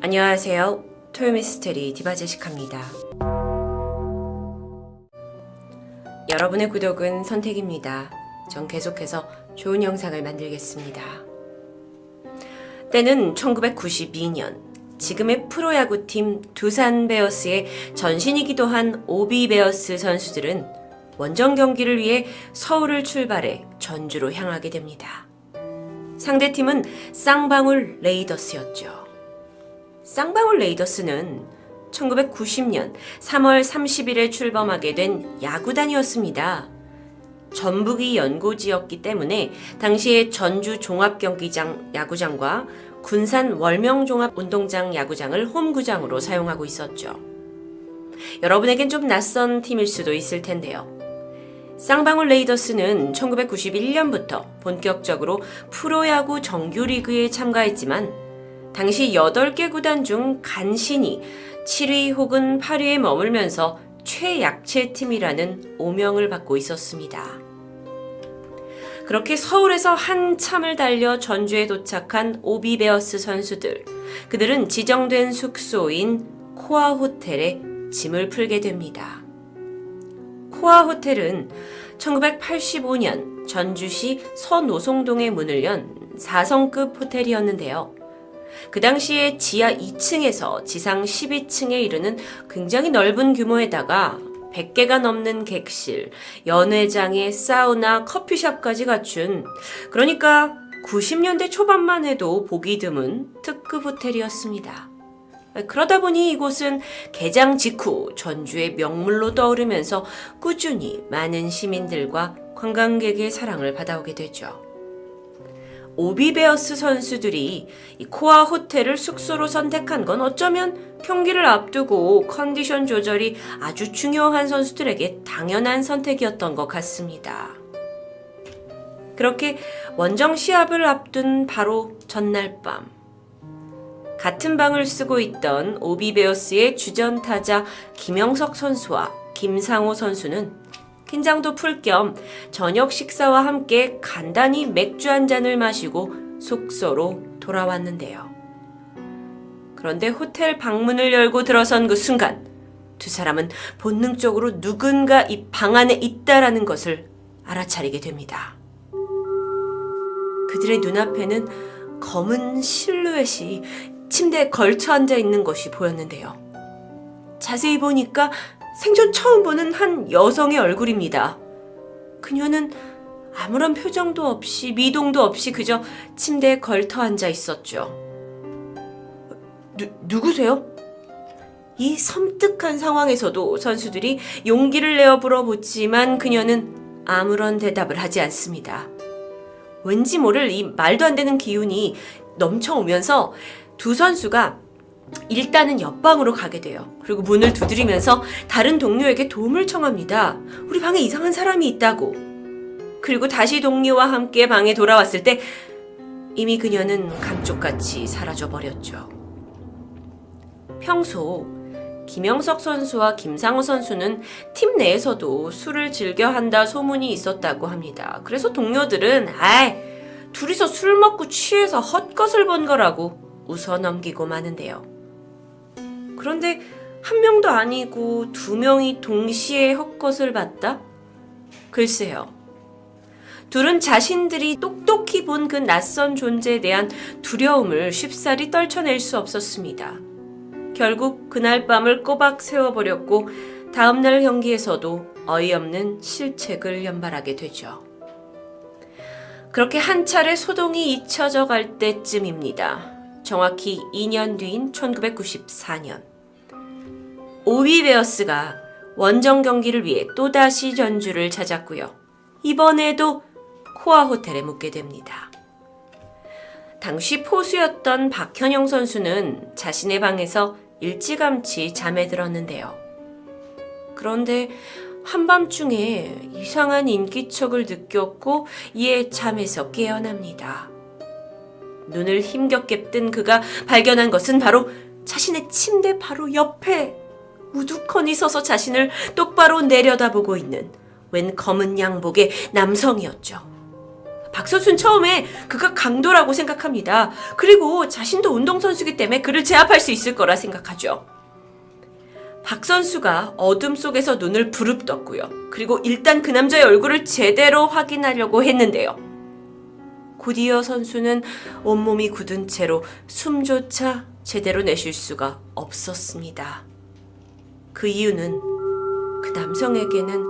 안녕하세요. 토요미스테리 디바제식합니다. 여러분의 구독은 선택입니다. 전 계속해서 좋은 영상을 만들겠습니다. 때는 1992년 지금의 프로야구팀 두산 베어스의 전신이기도 한 오비 베어스 선수들은 원정 경기를 위해 서울을 출발해 전주로 향하게 됩니다. 상대팀은 쌍방울 레이더스였죠. 쌍방울 레이더스는 1990년 3월 30일에 출범하게 된 야구단이었습니다. 전북이 연고지였기 때문에 당시에 전주 종합경기장 야구장과 군산 월명종합운동장 야구장을 홈구장으로 사용하고 있었죠. 여러분에겐 좀 낯선 팀일 수도 있을 텐데요. 쌍방울 레이더스는 1991년부터 본격적으로 프로야구 정규리그에 참가했지만 당시 8개 구단 중 간신히 7위 혹은 8위에 머물면서 최약체 팀이라는 오명을 받고 있었습니다. 그렇게 서울에서 한참을 달려 전주에 도착한 오비베어스 선수들. 그들은 지정된 숙소인 코아 호텔에 짐을 풀게 됩니다. 코아 호텔은 1985년 전주시 서노송동에 문을 연 4성급 호텔이었는데요. 그 당시에 지하 2층에서 지상 12층에 이르는 굉장히 넓은 규모에다가 100개가 넘는 객실, 연회장에 사우나, 커피숍까지 갖춘 그러니까 90년대 초반만 해도 보기 드문 특급 호텔이었습니다. 그러다 보니 이곳은 개장 직후 전주의 명물로 떠오르면서 꾸준히 많은 시민들과 관광객의 사랑을 받아오게 되죠. 오비베어스 선수들이 이 코아 호텔을 숙소로 선택한 건 어쩌면 경기를 앞두고 컨디션 조절이 아주 중요한 선수들에게 당연한 선택이었던 것 같습니다. 그렇게 원정 시합을 앞둔 바로 전날 밤. 같은 방을 쓰고 있던 오비베어스의 주전 타자 김영석 선수와 김상호 선수는 긴장도 풀 겸 저녁 식사와 함께 간단히 맥주 한 잔을 마시고 숙소로 돌아왔는데요. 그런데 호텔 방문을 열고 들어선 그 순간 두 사람은 본능적으로 누군가 이 방 안에 있다라는 것을 알아차리게 됩니다. 그들의 눈앞에는 검은 실루엣이 침대에 걸쳐 앉아 있는 것이 보였는데요. 자세히 보니까 생전 처음 보는 한 여성의 얼굴입니다. 그녀는 아무런 표정도 없이 미동도 없이 그저 침대에 걸터 앉아 있었죠. 누, 누구세요? 이 섬뜩한 상황에서도 선수들이 용기를 내어 물어보지만 그녀는 아무런 대답을 하지 않습니다. 왠지 모를 이 말도 안 되는 기운이 넘쳐오면서 두 선수가 일단은 옆방으로 가게 돼요. 그리고 문을 두드리면서 다른 동료에게 도움을 청합니다. 우리 방에 이상한 사람이 있다고. 그리고 다시 동료와 함께 방에 돌아왔을 때 이미 그녀는 감쪽같이 사라져 버렸죠. 평소 김영석 선수와 김상우 선수는 팀 내에서도 술을 즐겨 한다 소문이 있었다고 합니다. 그래서 동료들은 아이 둘이서 술 먹고 취해서 헛것을 본 거라고 웃어 넘기고 마는데요. 그런데 한 명도 아니고 두 명이 동시에 헛것을 봤다? 글쎄요. 둘은 자신들이 똑똑히 본 그 낯선 존재에 대한 두려움을 쉽사리 떨쳐낼 수 없었습니다. 결국 그날 밤을 꼬박 세워버렸고 다음날 경기에서도 어이없는 실책을 연발하게 되죠. 그렇게 한 차례 소동이 잊혀져 갈 때쯤입니다. 정확히 2년 뒤인 1994년. 오비베어스가 원정 경기를 위해 또다시 전주를 찾았고요. 이번에도 코아 호텔에 묵게 됩니다. 당시 포수였던 박현영 선수는 자신의 방에서 일찌감치 잠에 들었는데요. 그런데 한밤중에 이상한 인기척을 느꼈고 이에 잠에서 깨어납니다. 눈을 힘겹게 뜬 그가 발견한 것은 바로 자신의 침대 바로 옆에 우두커니 서서 자신을 똑바로 내려다보고 있는 웬 검은 양복의 남성이었죠. 박선수는 처음에 그가 강도라고 생각합니다. 그리고 자신도 운동선수기 때문에 그를 제압할 수 있을 거라 생각하죠. 박 선수가 어둠 속에서 눈을 부릅떴고요. 그리고 일단 그 남자의 얼굴을 제대로 확인하려고 했는데요. 곧이어 선수는 온몸이 굳은 채로 숨조차 제대로 내쉴 수가 없었습니다. 그 이유는 그 남성에게는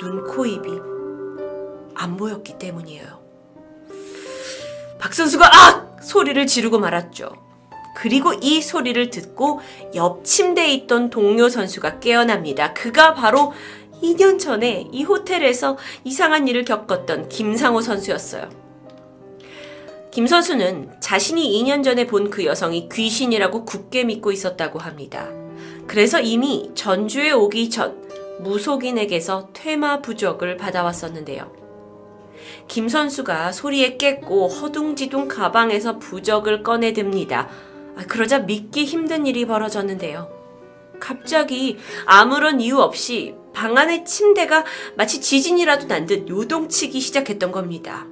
눈, 코, 입이 안 보였기 때문이에요. 박 선수가 악! 소리를 지르고 말았죠. 그리고 이 소리를 듣고 옆 침대에 있던 동료 선수가 깨어납니다. 그가 바로 2년 전에 이 호텔에서 이상한 일을 겪었던 김상호 선수였어요. 김 선수는 자신이 2년 전에 본 그 여성이 귀신이라고 굳게 믿고 있었다고 합니다. 그래서 이미 전주에 오기 전 무속인에게서 퇴마 부적을 받아왔었는데요. 김 선수가 소리에 깼고 허둥지둥 가방에서 부적을 꺼내듭니다. 아, 그러자 믿기 힘든 일이 벌어졌는데요. 갑자기 아무런 이유 없이 방 안의 침대가 마치 지진이라도 난 듯 요동치기 시작했던 겁니다.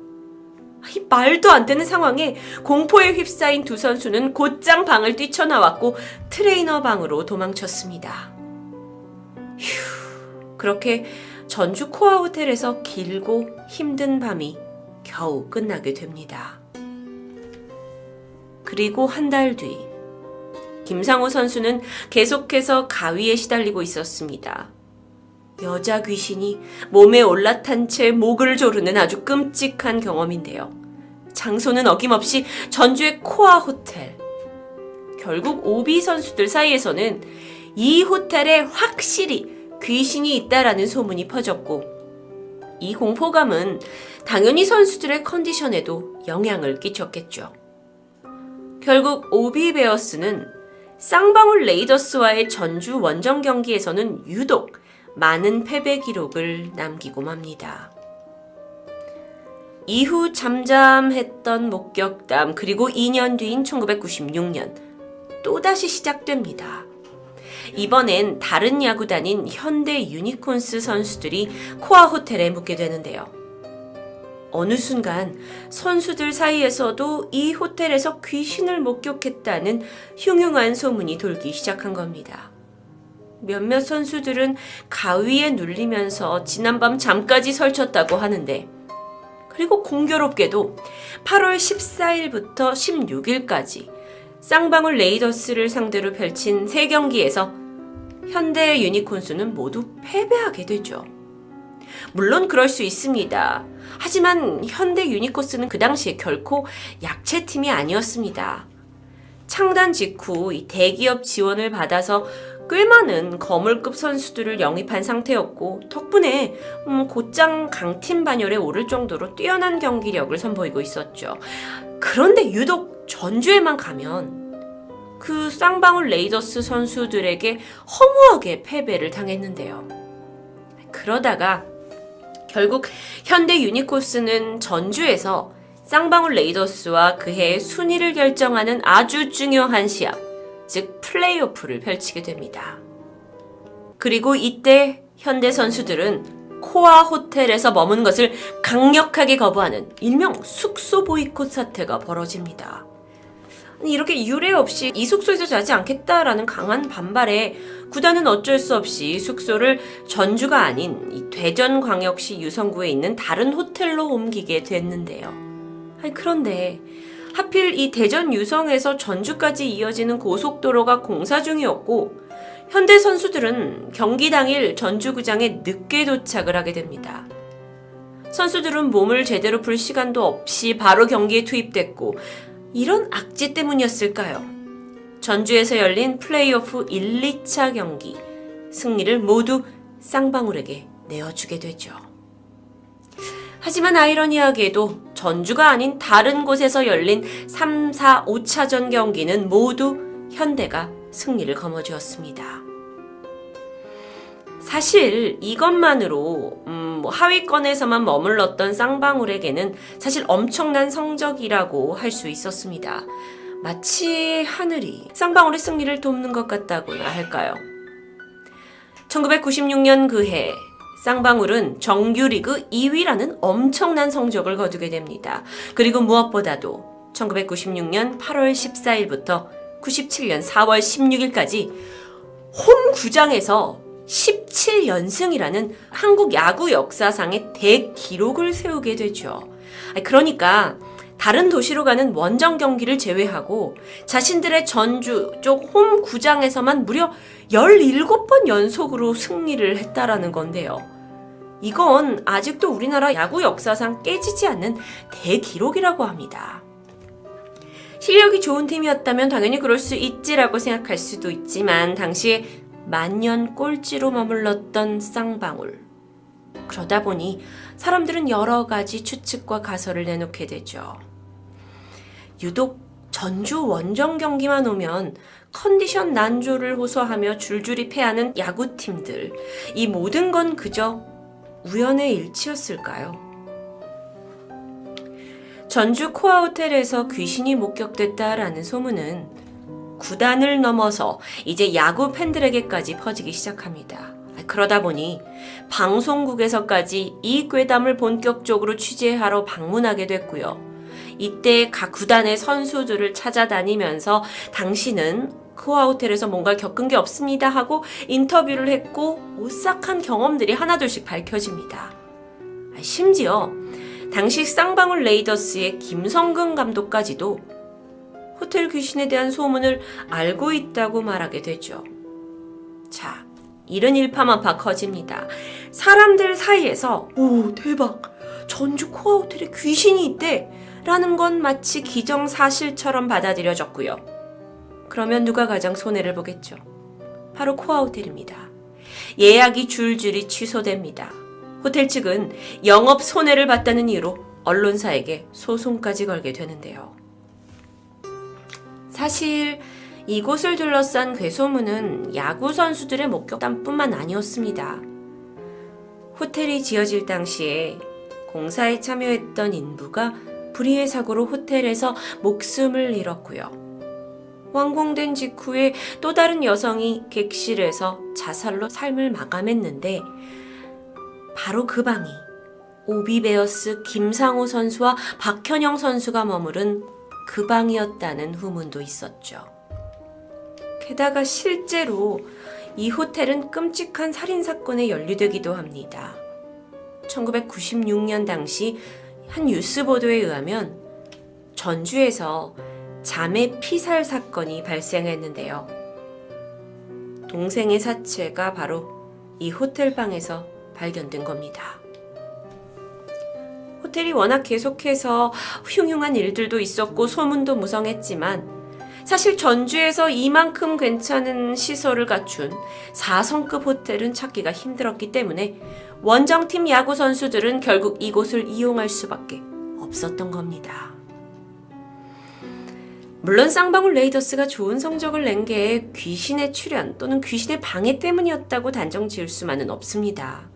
이 말도 안 되는 상황에 공포에 휩싸인 두 선수는 곧장 방을 뛰쳐나왔고 트레이너 방으로 도망쳤습니다. 휴, 그렇게 전주 코아 호텔에서 길고 힘든 밤이 겨우 끝나게 됩니다. 그리고 한 달 뒤, 김상호 선수는 계속해서 가위에 시달리고 있었습니다. 여자 귀신이 몸에 올라탄 채 목을 조르는 아주 끔찍한 경험인데요. 장소는 어김없이 전주의 코아 호텔. 결국 오비 선수들 사이에서는 이 호텔에 확실히 귀신이 있다라는 소문이 퍼졌고, 이 공포감은 당연히 선수들의 컨디션에도 영향을 끼쳤겠죠. 결국 오비 베어스는 쌍방울 레이더스와의 전주 원정 경기에서는 유독 많은 패배 기록을 남기고 맙니다. 이후 잠잠했던 목격담 그리고 2년 뒤인 1996년 또다시 시작됩니다. 이번엔 다른 야구단인 현대 유니콘스 선수들이 코아 호텔에 묵게 되는데요. 어느 순간 선수들 사이에서도 이 호텔에서 귀신을 목격했다는 흉흉한 소문이 돌기 시작한 겁니다. 몇몇 선수들은 가위에 눌리면서 지난밤 잠까지 설쳤다고 하는데, 그리고 공교롭게도 8월 14일부터 16일까지 쌍방울 레이더스를 상대로 펼친 3경기에서 현대 유니콘스는 모두 패배하게 되죠. 물론 그럴 수 있습니다. 하지만 현대 유니코스는 그 당시에 결코 약체팀이 아니었습니다. 창단 직후 이 대기업 지원을 받아서 꽤 많은 거물급 선수들을 영입한 상태였고 덕분에 음, 곧장 강팀 반열에 오를 정도로 뛰어난 경기력을 선보이고 있었죠. 그런데 유독 전주에만 가면 그 쌍방울 레이더스 선수들에게 허무하게 패배를 당했는데요. 그러다가 결국 현대 유니코스는 전주에서 쌍방울 레이더스와 그해의 순위를 결정하는 아주 중요한 시합, 즉 플레이오프를 펼치게 됩니다. 그리고 이때 현대 선수들은 코아 호텔에서 머문 것을 강력하게 거부하는 일명 숙소 보이콧 사태가 벌어집니다. 이렇게 유례 없이 이 숙소에서 자지 않겠다라는 강한 반발에 구단은 어쩔 수 없이 숙소를 전주가 아닌 이 대전광역시 유성구에 있는 다른 호텔로 옮기게 됐는데요. 아니, 그런데 하필 이 대전 유성에서 전주까지 이어지는 고속도로가 공사 중이었고 현대 선수들은 경기 당일 전주구장에 늦게 도착을 하게 됩니다. 선수들은 몸을 제대로 풀 시간도 없이 바로 경기에 투입됐고 이런 악재 때문이었을까요? 전주에서 열린 플레이오프 1, 2차 경기 승리를 모두 쌍방울에게 내어주게 되죠. 하지만 아이러니하게도 전주가 아닌 다른 곳에서 열린 3, 4, 5차전 경기는 모두 현대가 승리를 거머쥐었습니다. 사실 이것만으로 음, 뭐 하위권에서만 머물렀던 쌍방울에게는 사실 엄청난 성적이라고 할 수 있었습니다. 마치 하늘이 쌍방울의 승리를 돕는 것 같다고나 할까요? 1996년 그해 쌍방울은 정규리그 2위라는 엄청난 성적을 거두게 됩니다. 그리고 무엇보다도 1996년 8월 14일부터 97년 4월 16일까지 홈 구장에서 17연승이라는 한국 야구 역사상의 대기록을 세우게 되죠. 그러니까 다른 도시로 가는 원정 경기를 제외하고 자신들의 전주 쪽 홈 구장에서만 무려 17번 연속으로 승리를 했다라는 건데요. 이건 아직도 우리나라 야구 역사상 깨지지 않는 대기록이라고 합니다. 실력이 좋은 팀이었다면 당연히 그럴 수 있지라고 생각할 수도 있지만 당시에 만년 꼴찌로 머물렀던 쌍방울. 그러다 보니 사람들은 여러 가지 추측과 가설을 내놓게 되죠. 유독 전주 원정 경기만 오면 컨디션 난조를 호소하며 줄줄이 패하는 야구팀들. 이 모든 건 그저 우연의 일치였을까요? 전주 코아 호텔에서 귀신이 목격됐다라는 소문은 구단을 넘어서 이제 야구 팬들에게까지 퍼지기 시작합니다. 그러다 보니 방송국에서까지 이 괴담을 본격적으로 취재하러 방문하게 됐고요. 이때 각 구단의 선수들을 찾아다니면서 당신은 코아 호텔에서 뭔가 겪은 게 없습니다 하고 인터뷰를 했고 오싹한 경험들이 하나둘씩 밝혀집니다. 심지어 당시 쌍방울 레이더스의 김성근 감독까지도 호텔 귀신에 대한 소문을 알고 있다고 말하게 되죠. 자, 이른 일파만파 커집니다. 사람들 사이에서 오 대박 전주 코아 호텔에 귀신이 있대 라는 건 마치 기정사실처럼 받아들여졌고요. 그러면 누가 가장 손해를 보겠죠? 바로 코아 호텔입니다. 예약이 줄줄이 취소됩니다. 호텔 측은 영업 손해를 봤다는 이유로 언론사에게 소송까지 걸게 되는데요. 사실 이곳을 둘러싼 괴소문은 야구 선수들의 목격담뿐만 아니었습니다. 호텔이 지어질 당시에 공사에 참여했던 인부가 불의의 사고로 호텔에서 목숨을 잃었고요. 완공된 직후에 또 다른 여성이 객실에서 자살로 삶을 마감했는데 바로 그 방이 오비베어스 김상호 선수와 박현영 선수가 머무른 그 방이었다는 후문도 있었죠. 게다가 실제로 이 호텔은 끔찍한 살인사건에 연루되기도 합니다. 1996년 당시 한 뉴스 보도에 의하면 전주에서 자매 피살 사건이 발생했는데요. 동생의 사체가 바로 이 호텔 방에서 발견된 겁니다. 호텔이 워낙 계속해서 흉흉한 일들도 있었고 소문도 무성했지만 사실 전주에서 이만큼 괜찮은 시설을 갖춘 4성급 호텔은 찾기가 힘들었기 때문에 원정팀 야구 선수들은 결국 이곳을 이용할 수밖에 없었던 겁니다. 물론 쌍방울 레이더스가 좋은 성적을 낸 게 귀신의 출현 또는 귀신의 방해 때문이었다고 단정 지을 수만은 없습니다.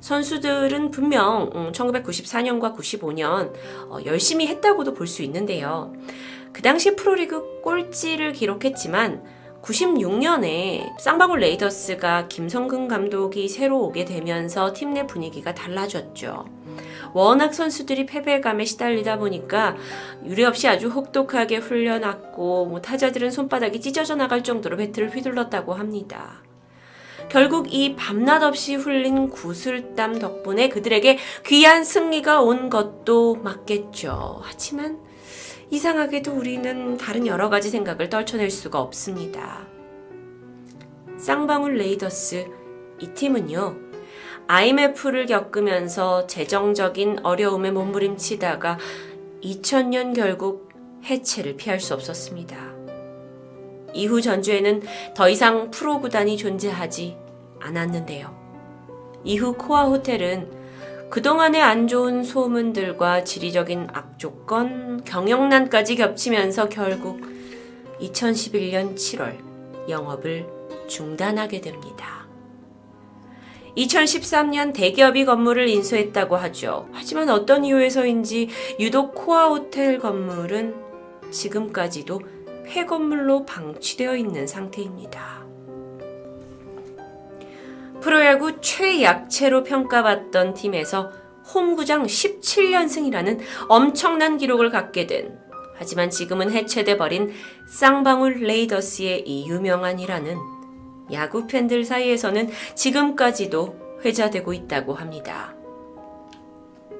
선수들은 분명 1994년과 95년 어, 열심히 했다고도 볼 수 있는데요. 그 당시 프로리그 꼴찌를 기록했지만 96년에 쌍방울 레이더스가 김성근 감독이 새로 오게 되면서 팀 내 분위기가 달라졌죠. 워낙 선수들이 패배감에 시달리다 보니까 유례 없이 아주 혹독하게 훈련했고 뭐 타자들은 손바닥이 찢어져 나갈 정도로 배트를 휘둘렀다고 합니다. 결국 이 밤낮 없이 흘린 구슬땀 덕분에 그들에게 귀한 승리가 온 것도 맞겠죠. 하지만 이상하게도 우리는 다른 여러 가지 생각을 떨쳐낼 수가 없습니다. 쌍방울 레이더스 이 팀은요. IMF를 겪으면서 재정적인 어려움에 몸부림치다가 2000년 결국 해체를 피할 수 없었습니다. 이후 전주에는 더 이상 프로 구단이 존재하지 않았는데요. 이후 코아 호텔은 그동안의 안 좋은 소문들과 지리적인 악조건, 경영난까지 겹치면서 결국 2011년 7월 영업을 중단하게 됩니다. 2013년 대기업이 건물을 인수했다고 하죠. 하지만 어떤 이유에서인지 유독 코아 호텔 건물은 지금까지도 폐건물로 방치되어 있는 상태입니다. 프로야구 최약체로 평가받던 팀에서 홈구장 17연승이라는 엄청난 기록을 갖게 된 하지만 지금은 해체돼 버린 쌍방울 레이더스의 이 유명한 일화는 야구 팬들 사이에서는 지금까지도 회자되고 있다고 합니다.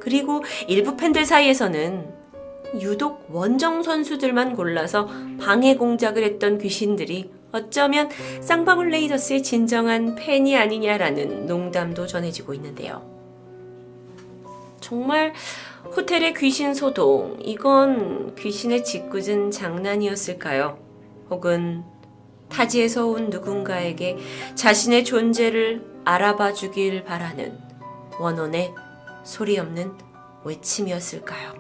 그리고 일부 팬들 사이에서는 유독 원정 선수들만 골라서 방해 공작을 했던 귀신들이 어쩌면 쌍방울 레이더스의 진정한 팬이 아니냐라는 농담도 전해지고 있는데요. 정말 호텔의 귀신 소동, 이건 귀신의 짓궂은 장난이었을까요? 혹은 타지에서 온 누군가에게 자신의 존재를 알아봐 주길 바라는 원혼의 소리 없는 외침이었을까요?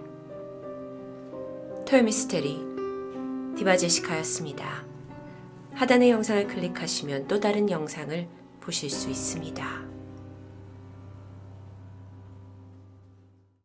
토요미스테리 디바제시카였습니다. 하단의 영상을 클릭하시면 또 다른 영상을 보실 수 있습니다.